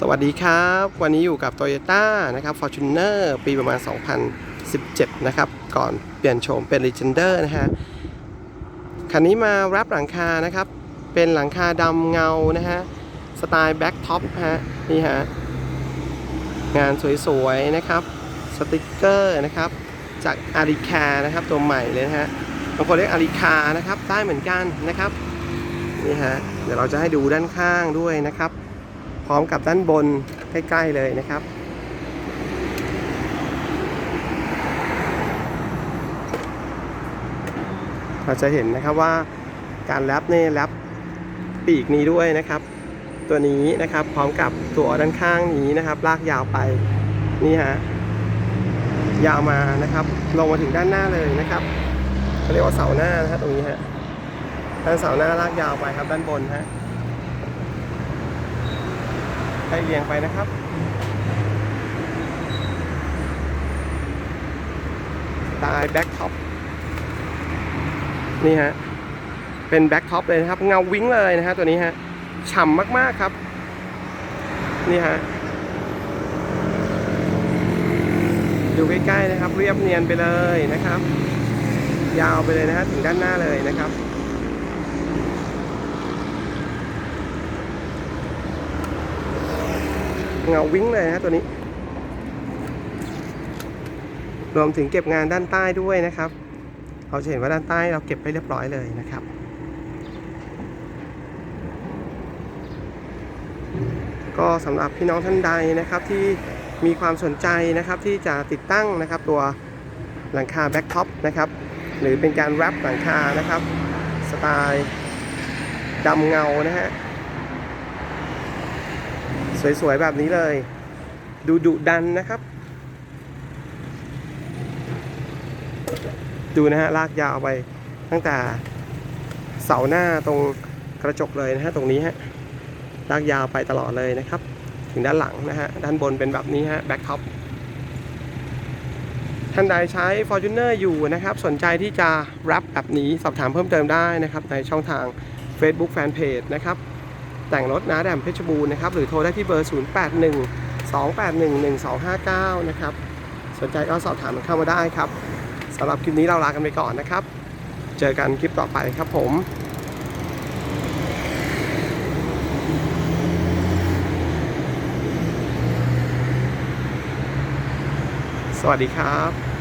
สวัสดีครับ วันนี้อยู่กับ Toyota นะครับ Fortuner ปีประมาณ 2017 นะครับ ก่อนเปลี่ยนโฉมเป็น Legender นะฮะ คันนี้มารับหลังคานะครับ เป็นหลังคาดำเงานะฮะ สไตล์แบ็กท็อปฮะ นี่ฮะ งานสวยๆ นะครับ สติกเกอร์นะครับ จากอาริคานะครับ ตัวใหม่เลยนะฮะบางคนเรียกอาริคานะครับ ได้เหมือนกันนะครับ นี่ฮะ เดี๋ยวเราจะให้ดูด้านข้างด้วยนะครับ พร้อมกับด้านบนใกล้ๆเลยนะครับ เราจะเห็นนะครับว่าการแรปเนี่ยแรปปีกนี้ด้วยนะครับ ตัวนี้นะครับพร้อมกับตัวด้านข้างนี้นะครับ ลากยาวไปนี่ฮะยาวมานะครับ ลงมาถึงด้านหน้าเลยนะครับเขาเรียกว่าเสาหน้านะครับตรงนี้ฮะด้านเสาหน้าลากยาวไปครับด้านบนฮะ ล่เรียงไปนะครับสไตล์แบ็คท็อปนี่ฮะ เป็นแบ็คท็อปเลยนะครับ เงาวิ้งเลยนะฮะตัวนี้ฮะ ฉ่ำมาก ๆ ครับ นี่ฮะ ดูใกล้ ๆ นะครับ เรียบเนียนไปเลยนะครับ ยาวไปเลยนะฮะ ถึงด้านหน้าเลยนะครับ เงาวิ้งเลยนะฮะตัวนี้รวมถึงเก็บงานด้านใต้ด้วยนะครับ เราจะเห็นว่าด้านใต้เราเก็บไปเรียบร้อยเลยนะครับ ก็สำหรับพี่น้องท่านใดนะครับที่มีความสนใจนะครับที่จะติดตั้งนะครับตัวหลังคาแบ็กท็อปนะครับหรือเป็นการแรปหลังคานะครับ สไตล์ดำเงานะฮะ สวยๆ แบบนี้เลย ดูดุดันนะครับ ดูนะฮะ ลากยาวไปตั้งแต่เสาหน้าตรงกระจกเลยนะฮะ ตรงนี้ฮะ ลากยาวไปตลอดเลยนะครับ ถึงด้านหลังนะฮะ ด้านบนเป็นแบบนี้ฮะ แบ็คท็อปท่านใดใช้ Fortuner อยู่นะครับ สนใจที่จะรับแบบนี้สอบถามเพิ่มเติมได้นะครับ ในช่องทาง Facebook Fanpage นะครับ แต่งรถนะแดมเพชรบูรณ์นะครับหรือโทรได้ที่เบอร์ 081 281 1259 นะครับ สนใจก็สอบถามเข้ามาได้ครับสำหรับคลิปนี้เราลากันไปก่อนนะครับ เจอกันคลิปต่อไปครับผมสวัสดีครับ